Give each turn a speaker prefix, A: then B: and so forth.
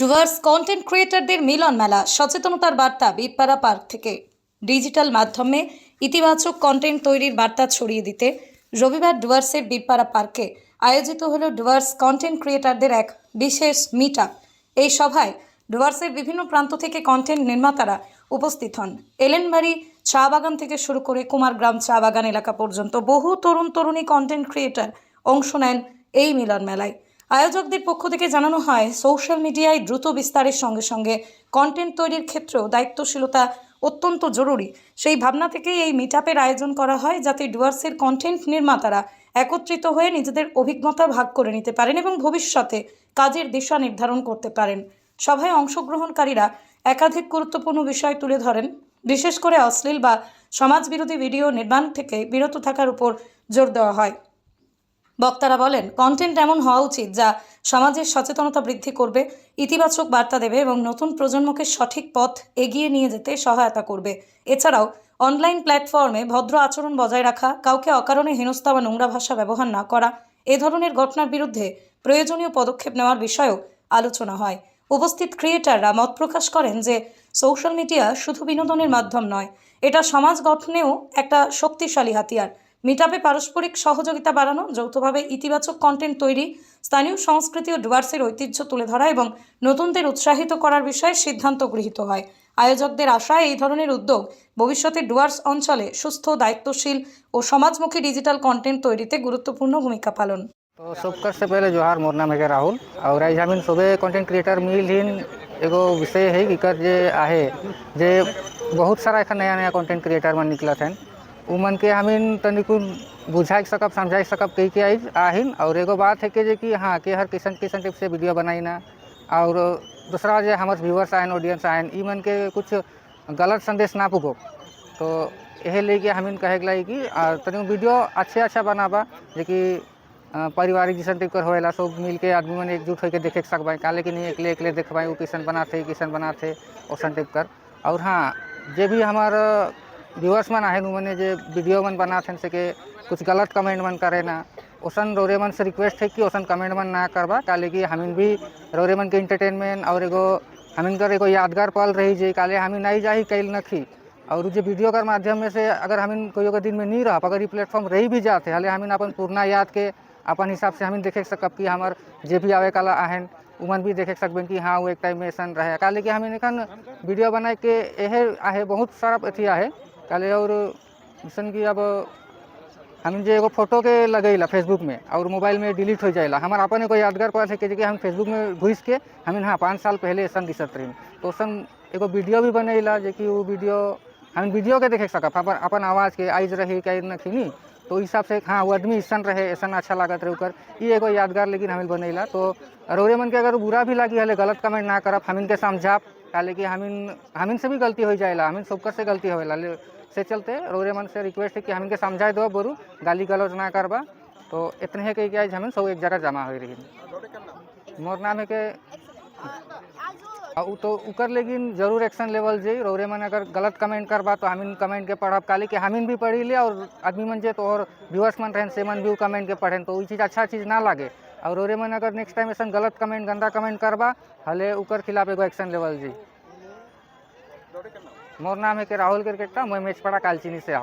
A: Dooars content ক্রিয়েটারদের মিলন মেলা, সচেতনতার বার্তা বীরপাড়া পার্ক থেকে। ডিজিটাল মাধ্যমে ইতিবাচক কন্টেন্ট তৈরির বার্তা ছড়িয়ে দিতে রবিবার ডুয়ার্সের বীরপাড়া পার্কে আয়োজিত হলো ডুয়ার্স কন্টেন্ট ক্রিয়েটারদের এক বিশেষ মিট এই সভায় ডুয়ার্সের বিভিন্ন প্রান্ত থেকে কন্টেন্ট নির্মাতারা উপস্থিত হন। এলেনবাড়ি চা বাগান থেকে শুরু করে কুমারগ্রাম চা বাগান এলাকা পর্যন্ত বহু তরুণ তরুণী কন্টেন্ট ক্রিয়েটার অংশ নেন এই মিলন মেলায়। আয়োজকদের পক্ষ থেকে জানানো হয়, সোশ্যাল মিডিয়ায় দ্রুত বিস্তারের সঙ্গে সঙ্গে কন্টেন্ট তৈরির ক্ষেত্রেও দায়িত্বশীলতা অত্যন্ত জরুরি। সেই ভাবনা থেকেই এই মিট আয়োজন করা হয় যাতে ডুয়ার্সের কন্টেন্ট নির্মাতারা একত্রিত হয়ে নিজেদের অভিজ্ঞতা ভাগ করে নিতে পারেন এবং ভবিষ্যতে কাজের দিশা নির্ধারণ করতে পারেন। সভায় অংশগ্রহণকারীরা একাধিক গুরুত্বপূর্ণ বিষয় তুলে ধরেন। বিশেষ করে অশ্লীল বা সমাজবিরোধী ভিডিও নির্মাণ থেকে বিরত থাকার উপর জোর দেওয়া হয়। বক্তারা বলেন কন্টেন্ট এমন হওয়া উচিত যা সমাজের সচেতনতা বৃদ্ধি করবে, ইতিবাচক বার্তা দেবে এবং নতুন প্রজন্মকে সঠিক পথ এগিয়ে নিয়ে যেতে সহায়তা করবে। এছাড়াও অনলাইন প্ল্যাটফর্মে ভদ্র আচরণ বজায় রাখা, কাউকে অকারণে হেনস্থা বা নোংরা ভাষা ব্যবহার না করা, এ ধরনের ঘটনার বিরুদ্ধে প্রয়োজনীয় পদক্ষেপ নেওয়ার বিষয়েও আলোচনা হয়। উপস্থিত ক্রিয়েটাররা মত প্রকাশ করেন যে সোশ্যাল মিডিয়া শুধু বিনোদনের মাধ্যম নয়, এটা সমাজ গঠনেও একটা শক্তিশালী হাতিয়ার। মিটআপে পারস্পরিক সহযোগিতা বাড়ানো যৌথভাবে ইতিবাচক কন্টেন্ট তৈরি স্থানীয় সংস্কৃতি ও ডুয়ার্সের ঐতিহ্য তুলে ধরা এবং নতুনদের উৎসাহিত করার বিষয়ে সিদ্ধান্ত গৃহীত হয় আয়োজকদের আশায় এই ধরনের উদ্যোগ ভবিষ্যতে ডুয়ার্স অঞ্চলে সুস্থ দায়িত্বশীল ও সমাজমুখী ডিজিটাল কন্টেন্ট তৈরিতে গুরুত্বপূর্ণ ভূমিকা পালন
B: तो सबकर से पहले जोहार मोर नाम है राहुल और आज हम सुबह कंटेंट क्रिएटर मिल हिन एगो विषय है कि कर जे आहे जे बहुत सारा एखन नया नया कंटेंट क्रिएटर मन निकलत हैं उमन के हमिन तनिकुन बुझाई सकब समझा सकब कही के आहिन। और एगो बात है कि जे कि हाँ के हर किस्म किस्म टाइप से वीडियो बनाई ना। और दूसरा जो हमारे व्यूअर्स आयन ऑडियंस आयन मन के कुछ गलत संदेश ना पुगो। तो यह लेके हमिन कहे लाई कि आ, तनि वीडियो अच्छे अच्छा बनाबा। जे कि पारिवारिक जैसन टाइप कर होएला सब मिल के आदमी मन एकजुट होकर देखे सकबाई कि नहीं एकले एकले देखबाई वो किसन बनाते किसन बनाते ओसन टाइप कर। और हाँ जे भी हमार व्यूअर्स मन आहे उमने जे वीडियो मन बना से के कुछ गलत कमेंट मन करे ना, ओसन रोरे मन से रिक्वेस्ट है कि ओसन कमेंट मन ना करबा काले कि हमिन भी रोरे मन के इंटरटेनमेंट और एगो, हमिन कर एगो यादगार पल रही जे, काले हमिन नहीं जाही कैल नखी। और जे वीडियो कर माध्यम में से अगर हमिन कोई दिन में नहीं रह, अगर ये प्लेटफॉर्म रही भी जाते हले हमिन अपन पुरना याद के, अपन हिसाब से हमिन देखे सकब कि हमार जे भी आवे काला आहन उमन भी देखे सकबें कि हाँ वो एक टाइम में ऐसा रहे। काले कि हमिन एखन वीडियो बनाए के एहे आहे, बहुत सारा अथी आहे। काले और जैसन कि अब हम जे एगो फ़ोटो के लगेला फेसबुक में और मोबाइल में डिलीट हो जाएला। हमार अपन एगो यादगार पल है कि हम फेसबुक में घुस के हमिन हाँ पाँच साल पहले ऐसा दिसत रही तो ओसन एगो वीडियो भी बनेला जे कि वो वीडियो हम वीडियो के देखे सकब। अपन अपन आवाज़ के आइज़ रही कैद नखिनी तो उस हिसाब से हाँ वो आदमी ऐसन रहे ऐसा अच्छा लागत रहे ओकर। ये एगो यादगार लेकिन हमिन बनेला। तो रौरे मन के अगर बुरा भी लगी हले, गलत कमेंट ना करब हमिन के समझाब काले कि हमिन हमिन से भी गलती हो जाएला हमिन सबकर से गलती ले- से चलते रोरे मन से रिक्वेस्ट है कि हमिन के समझाए दो बोरू, गाली गलौज ना करबा तो इतने है कि आज हमिन सब एक जगह जमा हो रही। मोर नाम है के तो उकर लेकिन ज़रूर एक्शन लेवल जे रौरे मन अगर गलत कमेंट करबा तो हमिन कमेंट के पढ़ब काले कि हमिन भी पढ़ी ले और आदमी मन जे तो और व्यूअर्स मन रहन से मन भी कमेंट के पढ़ेन तो उ चीज़ अच्छा चीज़ ना लगे। और रोरे मन अगर नेक्स्ट टाइम ऐसा गलत कमेंट गंदा कमेंट करबा हले उकर खिलाफ एगो एक्शन लेवल जी। मोर नाम है के राहुल क्रिकेटा मैं मैच पड़ा कालचीनी से